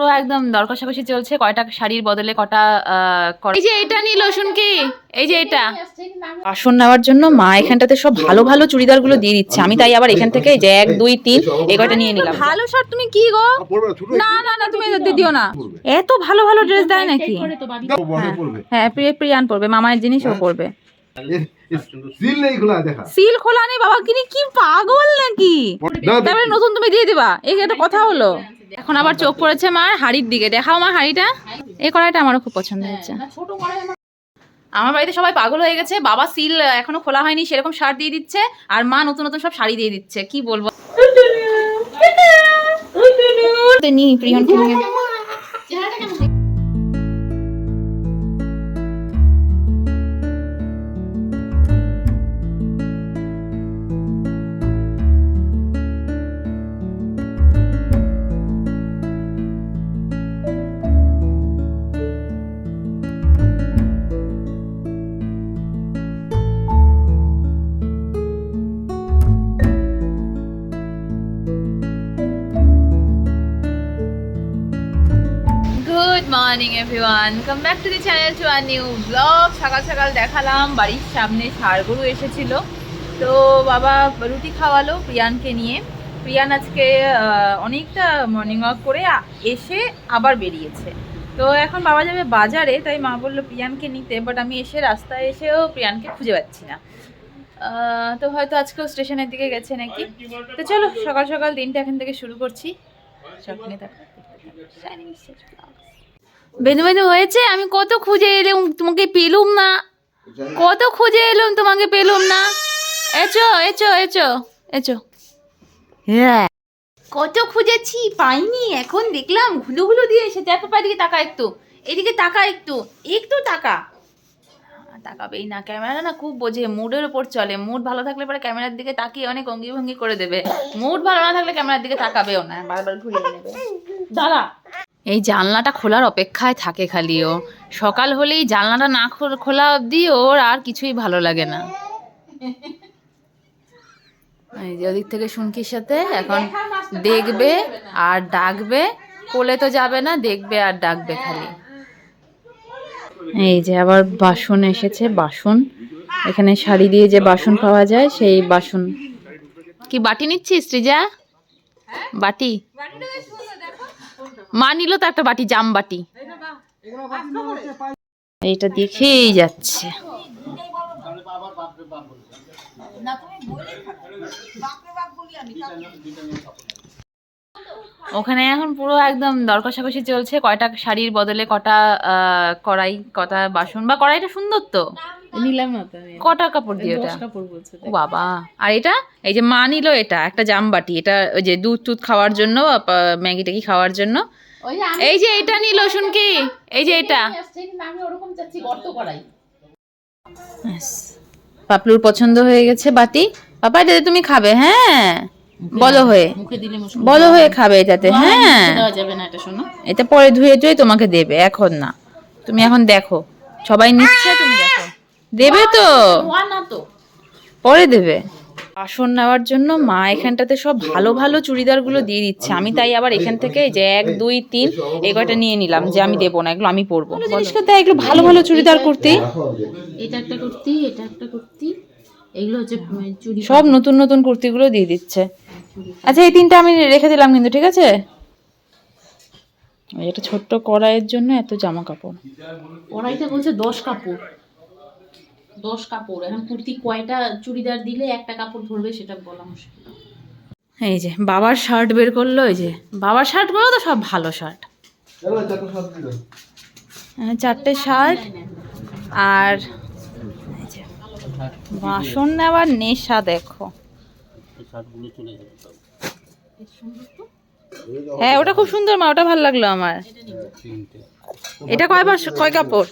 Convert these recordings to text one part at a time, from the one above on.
পুরো একদম দর কষাকষি চলছে কয়টা শাড়ির বদলে কটা এই যে এটা নিল কি? এই যে এটা। আসন নেওয়ার জন্য মা এখানটাতে সব ভালো ভালো চুড়িদারগুলো দিয়ে দিচ্ছে। আমি তাই আবার এখান থেকে যে এক দুই তিন এই কয়টা নিয়ে নিলাম। ভালো শার্ট তুমি কি গো? না, না না না তুমি দিও না। এত ভালো ভালো ড্রেস দেয় নাকি? হ্যাঁ। প্রিয় প্রিয়ান পরবে মামায়ের জিনিসও পরবে। সিল নেই খোলা দেখা। সিল খোলা নেই বাবা কিনি কি পাগল নাকি? তারপরে নতুন তুমি দিয়ে দিবা। এই একটা কথা হলো। এখন আবার চোখ পড়েছে মার হাড়ির দিকে। দেখাও মা হাড়িটা। এই কড়াইটা আমারও খুব পছন্দ হয়েছে। আমার বাড়িতে সবাই পাগল হয়ে গেছে। বাবা সিল এখনও খোলা হয়নি সেরকম শার্ট দিয়ে দিচ্ছে। আর মা নতুন নতুন সব শাড়ি দিয়ে দিচ্ছে। কি বলব? নি প্রিয়ন morning everyone come back to the channel to our new blog সকাল সকাল দেখালাম, বাড়ির সামনে ষাড়গরু এসেছিল। তো বাবা রুটি খাওয়ালো প্রিয়ানকে নিয়ে। প্রিয়ান আজকে অনেকটা মর্নিং ওয়াক করে এসে আবার বেরিয়েছে। তো এখন বাবা যাবে বাজারে, তাই মা বলল প্রিয়ানকে নিতে বাট আমি এসে রাস্তায় এসেও প্রিয়ানকে খুঁজে পাচ্ছি না। তো হয়তো আজকেও স্টেশনের দিকে গেছে নাকি? তো চলো, সকাল সকাল দিনটা এখান থেকে শুরু করছি। স্বপ্নে থাকো। বেনু বেনু হয়েছে, আমি কত খুঁজে এলাম, তোমাকে পেলুম না। কত খুঁজে এলাম তোমাকে পেলুম না। এচো এচো এচো এচো। হ্যাঁ কত খুঁজেছি পাইনি, এখন দেখলাম ঘুলো ঘুলো দিয়ে এসে দেখো এদিকে তাকা একটু। এদিকে তাকা একটু একটু তাকা। তাকাবেই না, ক্যামেরা না খুব বোঝে, মুডের ওপর চলে। মুড ভালো থাকলে পরে ক্যামেরার দিকে তাকিয়ে অনেক অঙ্গি ভঙ্গি করে দেবে। মুড ভালো না থাকলে ক্যামেরার দিকে তাকাবেও না, বারবার ঘুরিয়ে নেবে। দাঁড়া। এই জানলাটা খোলার অপেক্ষায় থাকে খালিও সকাল হলেই জানলাটা না খোল- খোলা অবধি ওর আর কিছুই ভালো লাগে না। এই যে ওদিক থেকে শুনকির সাথে এখন দেখবে আর ডাকবে। কোলে তো যাবে না, দেখবে আর ডাকবে খালি। এই যে আবার বাসন এসেছে, বাসন। এখানে শাড়ি দিয়ে যে বাসন পাওয়া যায়, সেই বাসন। কি বাটি নিচ্ছিস শ্রীজা বাটি? মা নিল তো একটা বাটি জাম বাটি এইটা দেখেই যাচ্ছে। ওখানে এখন পুরো একদম দর কষাকষি চলছে, কয়টা শাড়ির বদলে কটা কড়াই, কটা বাসন, বা কড়াইটা সুন্দর তো। নিলাম না কটা কাপড় দিয়ে ওটা? কাপড় বলছে বাবা। আর এটা? এই যে মা নিল এটা একটা জামবাটি। এটা ওই যে দুধ টুধ খাওয়ার জন্য ম্যাগি ট্যাগি খাওয়ার জন্য। এই যে এটা নিল শুন কি এই যে এটা। আমি ওরকম চাচ্ছি গর্ত করাই। পাপলুর পছন্দ হয়ে গেছে বাটি। পাপা এটা তুমি খাবে হ্যাঁ? বলো হয়ে। মুখে দিলে মুশকিল বলো হয়ে খাবে এটাতে হ্যাঁ? দেওয়া যাবে না এটা পরে ধুয়ে ধুয়ে তোমাকে দেবে এখন না। তুমি এখন দেখো। সবাই নিচ্ছে দেবে তো? পরে দেবে। আসন নেওয়ার জন্য মা এখানটাতে সব ভালো ভালো চুড়িদারগুলো দিয়ে দিচ্ছে। আমি তাই আবার এখান থেকে যে এক দুই তিন এই কয়টা নিয়ে নিলাম যে আমি দেবো না এগুলো আমি পরবো। জিনিসটা দেয় এগুলো ভালো ভালো চুড়িদার কুর্তি। এটা একটা কুর্তি এটা একটা কুর্তি। এগুলো হচ্ছে চুড়ি সব নতুন নতুন কুর্তিগুলো দিয়ে দিচ্ছে। আচ্ছা এই তিনটা আমি রেখে দিলাম কিন্তু ঠিক আছে? একটা ছোট্ট কড়াইয়ের জন্য এত জামা কাপড়। ওরাইতে বলছে দশ কাপড়। দশ কাপড় এখন কুর্তি কয়টা চুড়িদার দিলে একটা কাপড় ধরবে সেটা বলা মুশকিল। এই যে বাবার শার্ট বের করল এই যে বাবার শার্টগুলো তো সব ভালো শার্ট হ্যাঁ, চারটে শার্ট আর বাসন নেওয়ার নেশা দেখো। হ্যাঁ ওটা খুব সুন্দর মা ওটা ভালো লাগল আমার। এটা কয় বাস কয় কাপড়?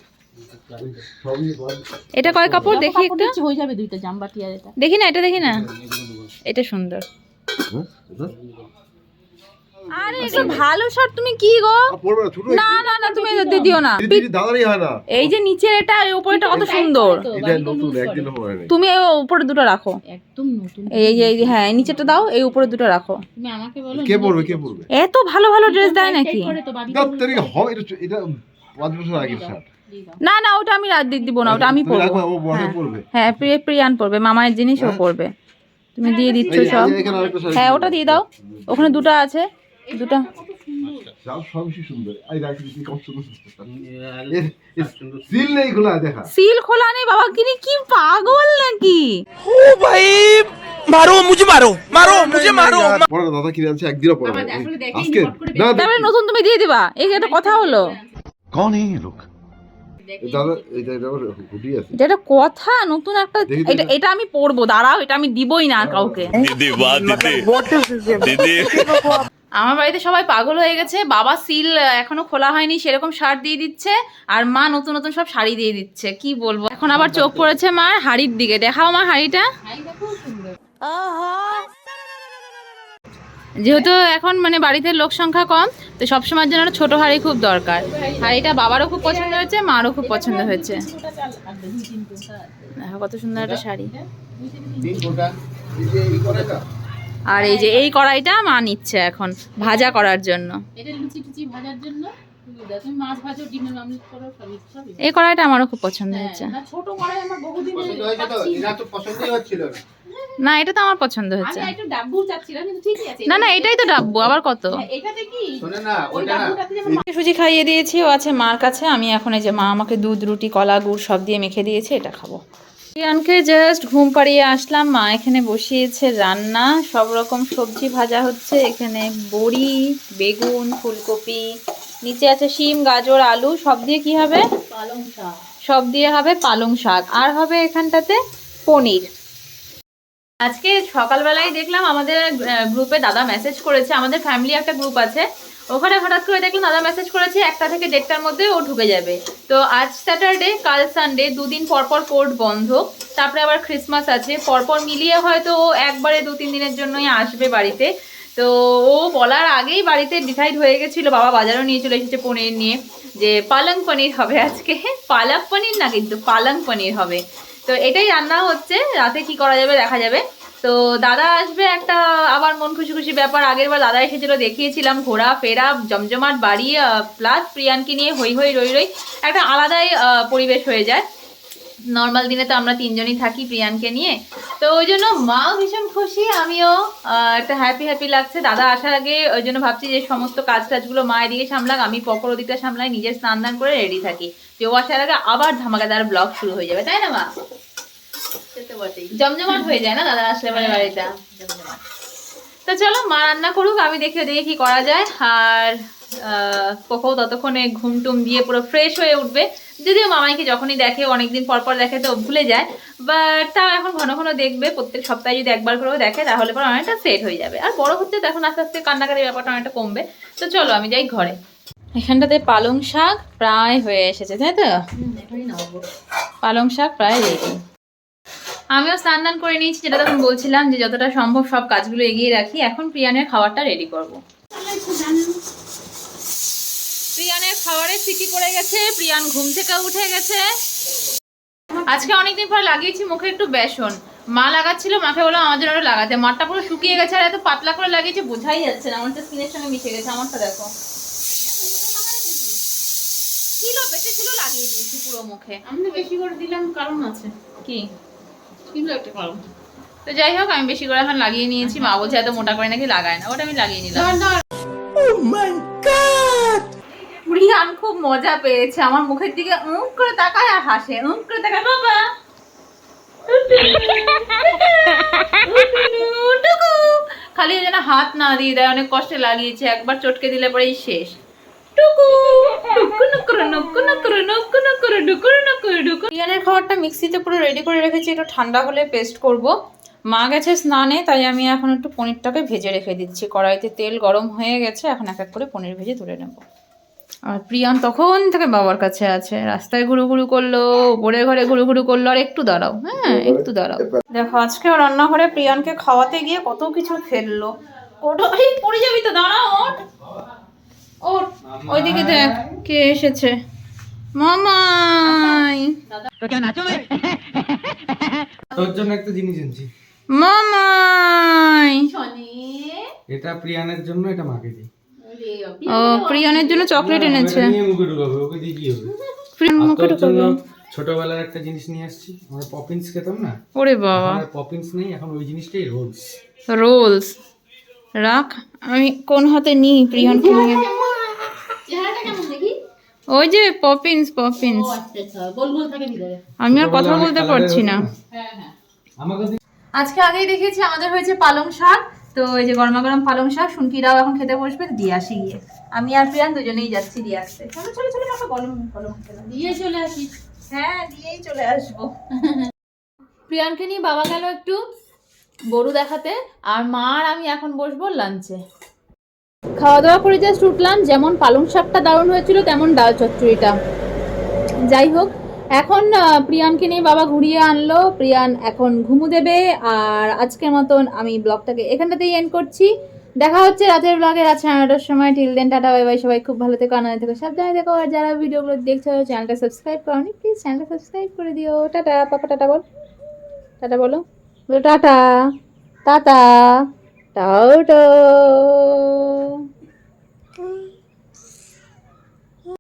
এটা কয় কাপড়? দেখি একটা। হয়ে যাবে দুইটা জামবাটি আর এটা। দেখি না এটা দেখি না। এটা সুন্দর। আরে এটা ভালো শার্ট তুমি কি গো? না না না না তুমি দিও না। দাদারই হয় এই যে নিচের এটা এই উপরেটা কত সুন্দর। এটা নতুন একদিন করে। হয়নি। তুমি এই উপরে দুটো রাখো। একদম নতুন। এই যে এই যে, হ্যাঁ নিচেরটা দাও এই উপরে দুটো রাখো। তুমি আমাকে বলো কে পরবে কে পরবে? এত ভালো ভালো ড্রেস দেয় নাকি? হবে এটা এটা পাঁচ বছর আগের শার্ট দিয়ে দাও। না না ওটা আমি রাত দিব না ওটা আমি পরবো। হ্যাঁ।, হ্যাঁ প্রিয় প্রিয়ান পড়বে মামার জিনিসও পড়বে তুমি দিয়ে দিচ্ছো সব। হ্যাঁ ওটা দিয়ে দাও। ওখানে দুটো আছে। দুটা। সিল খোলা নেই বাবা কিনি কি পাগল নাকি? ও ভাই মারো মুঝে মারো মারো মুঝে মারো। পরে দাদা কি আছে একদিনও পরে আজকে তারপরে নতুন তুমি দিয়ে দিবা। এই একটা কথা হলো। কোন এই লোক? দাদা এটা কথা নতুন একটা এটা এটা আমি পরবো দাঁড়াও এটা আমি দিবই না কাউকে। আমার বাড়িতে সবাই পাগল হয়ে গেছে বাবা সিল এখনও খোলা হয়নি সেরকম শার্ট দিয়ে দিচ্ছে আর মা নতুন নতুন সব শাড়ি দিয়ে দিচ্ছে কি বলব? এখন আবার চোখ পড়েছে মার হাড়ির দিকে দেখাও মা হাড়িটা। আহা যেহেতু এখন মানে বাড়িতে লোক সংখ্যা কম তো সবসময়ের জন্য ছোট হাড়ি খুব দরকার। হাড়িটা বাবারও খুব পছন্দ হয়েছে মারও খুব পছন্দ হয়েছে। কত সুন্দর একটা শাড়ি। আর এই যে এই কড়াইটা মা নিচ্ছে এখন ভাজা করার জন্য। এটা লুচি টুচি ভাজার জন্য। তুমি দাও, তুমি মাছ ভাজো ডিমের অমলেট করো সবই সবই। এই কড়াইটা আমারও খুব পছন্দ হ্যাঁ, হয়েছে। ছোট কড়াই আমার বহুদিন না এটা তো আমার পছন্দ আমি হয়েছে একটু ডাব্বু চাচ্ছিলাম কিন্তু ঠিকই আছে। না না এটাই তো ডাব্বু আবার কত? হ্যাঁ, এটাতে কি? ওই ডাব্বুটাতে যেমন সুজি খাইয়ে দিয়েছি ও আছে মার কাছে আমি এখন এই যে মা আমাকে দুধ রুটি কলা গুড় সব দিয়ে মেখে দিয়েছে এটা খাব। প্রিয়ানকে জাস্ট ঘুম পাড়িয়ে আসলাম মা এখানে বসিয়েছে রান্না সব রকম সবজি ভাজা হচ্ছে এখানে বড়ি বেগুন ফুলকপি নিচে আছে শিম গাজর আলু সব দিয়ে কি হবে? পালং শাক। সব দিয়ে হবে পালং শাক আর হবে এখানটাতে পনির। আজকে সকালবেলায় দেখলাম আমাদের গ্রুপে দাদা মেসেজ করেছে, আমাদের ফ্যামিলি একটা গ্রুপ আছে। ওখানে হঠাৎ করে দেখলাম দাদা মেসেজ করেছে, একটা থেকে দেড়টার মধ্যে ও ঢুকে যাবে। তো আজ স্যাটারডে কাল সানডে দুদিন পরপর কোর্ট বন্ধ। তারপরে আবার ক্রিসমাস আছে। পরপর মিলিয়ে হয়তো ও একবারে দু তিন দিনের জন্যই আসবে বাড়িতে। তো ও বলার আগেই বাড়িতে ডিসাইড হয়ে গেছিল, বাবা বাজারও নিয়ে চলে এসেছে পনির নিয়ে, যে পালং পনির হবে আজকে। পালক পনির না কিন্তু, পালং পনির হবে। তো এটাই রান্না হচ্ছে। রাতে কি করা যাবে দেখা যাবে। তো দাদা আসবে একটা আবার মন খুশি খুশি ব্যাপার। আগের বার দাদা এসেছিল, দেখিয়েছিলাম ঘোরা ফেরা, জমজমাট বাড়ি প্লাস প্রিয়ানকে নিয়ে হই হই রই রই। একটা আলাদাই পরিবেশ হয়ে যায়। নর্মাল দিনে তো আমরা তিনজনই থাকি প্রিয়ানকে নিয়ে। তো ওই জন্য মাও ভীষণ খুশি আমিও একটা হ্যাপি হ্যাপি লাগছে। দাদা আসার আগে ওই জন্য ভাবছি যে সমস্ত কাজ টাজগুলো মা এদিকে সামলাক আমি পকর ওদিকটা সামলাই নিজের স্নান দান করে রেডি থাকি। যে ও আসার আগে আবার ধামাকাদার ব্লগ শুরু হয়ে যাবে তাই না মা? জমজমাট হয়ে যায় না দাদা আসলে পরে বাড়িটা? তো চলো মা রান্না করুক আমি দেখে দেখি কি করা যায়। আর কোকো ততক্ষণে ঘুম টুম দিয়ে পুরো ফ্রেশ হয়ে উঠবে। যদিও মামাইকে যখনই দেখে অনেকদিন পর পর দেখে তো ভুলে যায় বাট তাও এখন ঘন ঘন দেখবে প্রত্যেক সপ্তাহে যদি একবার করেও দেখে তাহলে পরে অনেকটা সেট হয়ে যাবে। আর বড় হচ্ছে তো এখন আস্তে আস্তে কান্নাকাটির ব্যাপারটা অনেকটা কমবে। তো চলো আমি যাই ঘরে। এখানটাতে পালং শাক প্রায় হয়ে এসেছে তাই তো? পালং শাক প্রায় রেডি আমিও স্নান দান করে নিয়েছি যেটা তখন বলছিলাম যে যতটা সম্ভব সব কাজগুলো এগিয়ে রাখি। এখন প্রিয়ানের খাবারটা রেডি করব। প্রিয়ানের খাবারের সিটি পড়ে গেছে প্রিয়ান ঘুম থেকে উঠে গেছে। আজকে অনেকদিন পর লাগিয়েছি মুখে একটু বেসন। মা লাগাচ্ছিল মাকে বললাম আমার জন্য ওটা লাগাতে। মাঠটা পুরো শুকিয়ে গেছে আর এত পাতলা করে লাগিয়েছে বোঝাই যাচ্ছে না। আমারটা স্কিনের সঙ্গে মিশে গেছে আমারটা দেখো। ছিল বেঁচে ছিল লাগিয়ে দিয়েছি পুরো মুখে। আমি তো বেশি করে দিলাম কারণ আছে। কি? ছিল একটা কারণ। তো যাই হোক আমি বেশি করে এখন লাগিয়ে নিয়েছি। মা বলছে এত মোটা করে নাকি লাগায় না ওটা আমি লাগিয়ে নিলাম। ধর প্রিয়ান খুব মজা পেয়েছে। আমার মুখের দিকে উঁক করে তাকায় আর হাসে। উঁক করে তাকায়, বাবা! খালি যেন হাত না দিয়ে দেয়, অনেক কষ্টে লাগিয়েছে। একবার চটকে দিলে পরেই শেষ। নুকুরু খাবারটা মিক্সিতে পুরো রেডি করে রেখেছি। একটু ঠান্ডা হলে পেস্ট করব। মা গেছে স্নানে, তাই আমি এখন একটু পনিরটাকে ভেজে রেখে দিচ্ছি। কড়াইতে তেল গরম হয়ে গেছে, এখন এক এক করে পনির ভেজে তুলে নেব। আর প্রিয়ান তখন থেকে বাবার কাছে আছে। রাস্তায় ঘুরু ঘুরু করল উপরে ঘরে ঘুরু ঘুরু করল আর একটু দাঁড়াও হ্যাঁ একটু দাঁড়াও। দেখো আজকে রান্নাঘরে প্রিয়ানকে খাওয়াতে গিয়ে কত কিছু ফেলল। ওটা এই পড়ে যাবি তো দাঁড়া ওঠ। ওঠ ওইদিকে দেখ কে এসেছে। মামাই। তোর জন্য একটা জিনিস এনেছি। মামাই। এটা প্রিয়ানের জন্য এটা মাকে দিই। ও প্রিয়নের জন্য চকলেট এনেছে। মুখে ঢুকাবে ওকে দিয়ে কি হবে? প্রিয়ন মুখে তোর ছোটবেলার একটা জিনিস নিয়ে আসছি আমরা পপিন্স খেতাম না? ওরে বাবা। পপিন্স নেই এখন ওই জিনিসটাই রোলস রোলস রাখ আমি কোন হাতে নিই প্রিয়নকে নিয়ে চেহারাটা ওই যে পপিন্স পপিন্স ও আচ্ছা আচ্ছা ভিতরে। আমি আর কথা বলতে পারছি না। হ্যাঁ হ্যাঁ। আজকে আগেই দেখেছি আমাদের হয়েছে পালং শাক। তো এই যে গরমা গরম পালং শাক শুনকিরাও এখন খেতে বসবে দিয়ে আসি গিয়ে। আমি আর প্রিয়ান দুজনেই যাচ্ছি দিয়ে আসতে। চলো চলো চলো বাবা গরম গরম দিয়ে চলে আসি। হ্যাঁ দিয়েই চলে আসব। প্রিয়ানকে নিয়ে বাবা গেল একটু গরু দেখাতে আর মা আর আমি এখন বসবো লাঞ্চে খাওয়া দাওয়া করে জাস্ট উঠলাম যেমন পালং শাকটা দারুণ হয়েছিল তেমন ডাল চচ্চড়িটা। যাই হোক এখন প্রিয়ানকে নিয়ে বাবা ঘুরিয়ে আনলো। প্রিয়ান এখন ঘুমু দেবে। আর আজকের মতন আমি ব্লগটাকে এখানটাতেই এন্ড করছি। দেখা হচ্ছে রাতের ব্লগে রাত সাড়ে নটার সময়। Till then tata bye bye সবাই খুব ভালো থেকো, আনন্দ থেকো, সাবধানে দেখো আর যারা ভিডিওগুলো দেখছ চ্যানেলটা সাবস্ক্রাইব করনি প্লিজ চ্যানেলটা সাবস্ক্রাইব করে দিও। টাটা, পাপা, টাটা বল। টাটা বলো। বলো, টাটা। টাটা। টাও